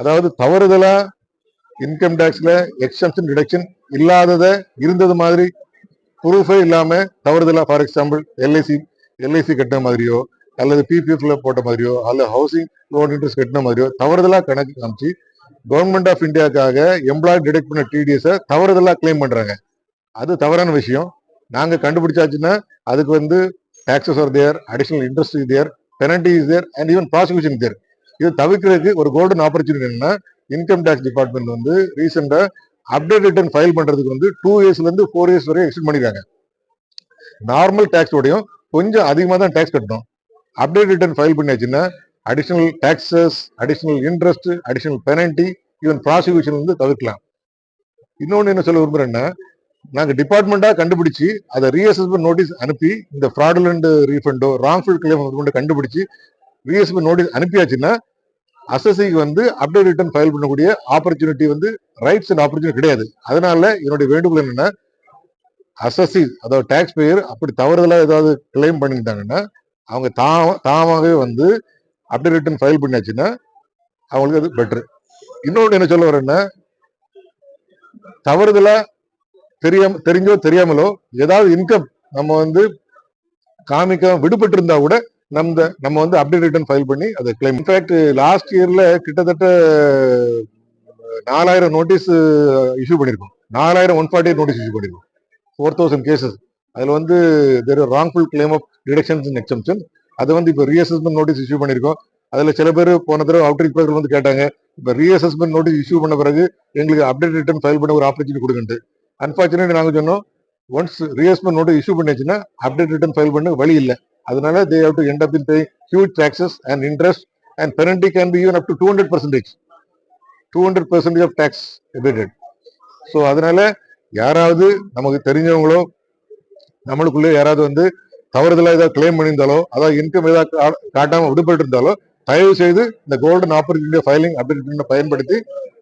அதாவது தவறுதலா இன்கம் டேக்ஸ்ல எக்ஸம்ஷன் டிடக்ஷன் இல்லாதத இருந்தது மாதிரி ப்ரூஃபே இல்லாம தவறுதலா ஃபார் எக்ஸாம்பிள் எல்ஐசி எல்ஐசி கட்டின மாதிரியோ அல்லது பிபிஎஃப்ல போட்ட மாதிரியோ அல்லது ஹவுசிங் லோன் இன்ட்ரெஸ்ட் கட்டின மாதிரியோ தவறுதலா கணக்கு காமிச்சு கவர்மெண்ட் ஆஃப் இந்தியாக்காக எம்ப்ளாய் டிடெக்ட் பண்ண டிடிஎஸ் தவறுதலா கிளைம் பண்றாங்க. அது தவறான விஷயம். நாங்க கண்டுபிடிச்சாச்சுன்னா அதுக்கு வந்து taxes are there additional interest is there penalty is there and even prosecution there இது தவிர்க்கிறதுக்கு ஒரு கோல்டன் ஆப்பர்ச்சுனிட்டி என்னன்னா இன்கம் டேக்ஸ் டிபார்ட்மெண்ட் வந்து ரீசெண்டா அப்டேட் ரிட்டர்ன் ஃபைல் பண்றதுக்கு வந்து டூ இயர்ஸ்ல இருந்து ஃபோர் இயர்ஸ் வரை எக்ஸ்டெண்ட் பண்ணிருக்காங்க. நார்மல் டேக்ஸோடையும் கொஞ்சம் அதிகமாக தான் டேக்ஸ் கட்டணும். அப்டேட் ரிட்டர்ன் ஃபைல் பண்ணியாச்சுன்னா additional taxes additional interest additional penalty even prosecution வந்து தவிர்க்கலாம். இன்னொன்று என்ன சொல்ல விரும்புறேன்னா நாங்கள் டிபார்ட்மெண்ட்டாக கண்டுபிடிச்சு அதை ரீஅசஸ்மெண்ட் நோட்டீஸ் அனுப்பி இந்த ஃப்ராடுலண்ட் ரீஃபண்டோ ராங்ஃபுல் கிளைம் கொண்டு கண்டுபிடிச்சு ரீஅசஸ்மெண்ட் நோட்டீஸ் அனுப்பியாச்சுன்னா அசசிக்கு வந்து அப்டேட் ரிட்டர்ன் ஃபைல் பண்ணக்கூடிய ஆப்பர்ச்சுனிட்டி வந்து ரைட்ஸ் அண்ட் ஆப்பர்ச்சுனிட்டி கிடையாது. அதனால என்னுடைய வேண்டுகோள் என்னன்னா அசசி அதாவது டேக்ஸ் பேயர் அப்படி தவறுதலாக ஏதாவது கிளைம் பண்ணிட்டாங்கன்னா அவங்க தா தாமாகவே வந்து அப்டேட் ரிட்டர்ன் ஃபைல் பண்ணியாச்சுன்னா அவங்களுக்கு அது பெட்ரு இன்னொன்று என்ன சொல்ல வரேன்னா தவறுதலாக தெரியாம தெரிஞ்சோ தெரியாமலோ ஏதாவது இன்கம் நம்ம வந்து காமிக்க விடுபட்டு இருந்தா கூட நம்ம நம்ம வந்து அப்டேட் ரிட்டர்ன் ஃபைல் பண்ணி அதை கிளைம் இன்ஃபேக்ட் லாஸ்ட் இயர்ல கிட்டத்தட்ட நாலாயிரம் நோட்டீஸ் இஷ்யூ uh, பண்ணியிருக்கோம் நாலாயிரம் ஒன் ஃபார்ட்டி நோட்டீஸ் இஷ்யூ பண்ணியிருக்கோம் ஃபோர் தௌசண்ட் கேசஸ் அதுல வந்து there wrongful claim of deductions in exemption அது வந்து இப்போ ரீஅசஸ்மெண்ட் நோட்டீஸ் இஷ்யூ பண்ணியிருக்கோம் அதுல சில பேர் போன தடவை அவுட்ரீச் பேர் வந்து கேட்டாங்க. இப்போ ரீஅசஸ்மெண்ட் நோட்டீஸ் இஷ்யூ பண்ண பிறகு எங்களுக்கு அப்டேட் ரிட்டர்ன் ஃபைல் பண்ண ஒரு ஆப்பர்ச்சுனிட்டி கொடுங்கன்ட்டு. அன்பார்ச்சுனேட் நாங்கள் சொன்னோம் ஒன்ஸ் ரீஅசஸ்மெண்ட் நோட்டீஸ் இஷ்யூ பண்ணிச்சுன்னா அப்டேட் ரிட்டர்ன் ஃபைல் பண்ண வழி இல்லை. அதனால they have to end up in pay huge taxes and interest and penalty can be even up to two hundred percentage two hundred percentage of tax evaded so அதனால யாராவது நமக்கு தெரிஞ்சவங்களோ நம்மளுக்குள்ளே யாராவது வந்து தவறுதலாக ஏதாவது கிளைம் பண்ணியிருந்தாலோ அதாவது இன்கம் ஏதாவது காட்டாமல் விடுபட்டு இருந்தாலோ தயவு செய்து இந்த கோல்டன் ஆப்பர்ச்சுனிட்டி ஃபைலிங் அப்படின்னு பயன்படுத்தி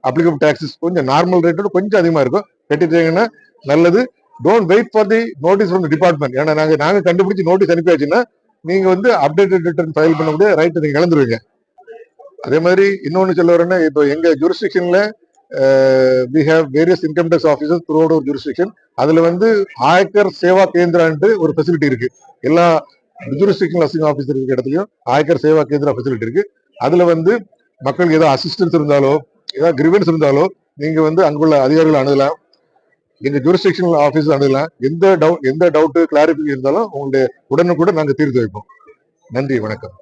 அப்ளிகபிள் டாக்ஸஸ் கொஞ்சம் நார்மல் ரேட்டோட கொஞ்சம் அதிகமாக இருக்கும். கட்டிட்டீங்கன்னா நல்லது. Don't wait for the notice from department ஏன்னா நாங்கள் நாங்கள் கண்டுபிடிச்சி நோட்டீஸ் அனுப்பியாச்சுன்னா நீங்க வந்து அப்டேட்டட் ரிட்டர்ன் ஃபைல் பண்ணக்கூடிய ரைட்டு நீங்க இழந்துருவீங்க. அதே மாதிரி இன்னொன்னு சொல்ல வரேன்னா இப்போ எங்க ஜூரிஸ்டிக்ஷன்ல we have various income tax officer throughout jurisdiction அதுல வந்து ஆயக்கர் சேவா கேந்திரான்ட்டு ஒரு ஃபெசிலிட்டி இருக்கு. எல்லா ஜூரிஸ்டிக்ஷன் அசிங் ஆஃபீஸர் இருக்க இடத்துலையும் ஆயக்கர் சேவா கேந்திரா ஃபெசிலிட்டி இருக்கு. அதுல வந்து மக்களுக்கு ஏதாவது அசிஸ்டன்ஸ் இருந்தாலோ ஏதாவது கிரிவன்ஸ் இருந்தாலோ நீங்க வந்து அங்குள்ள அதிகாரிகள் அணுகலாம். எங்க ஜூரிஸ்டிக்ஷனல் ஆஃபீஸ் அணுகலாம் எந்த டவுட் எந்த டவுட் கிளாரிஃபிகேஷன் இருந்தாலும் உங்களுடைய உடனுக்குடன் நாங்க தீர்த்து வைப்போம். நன்றி வணக்கம்.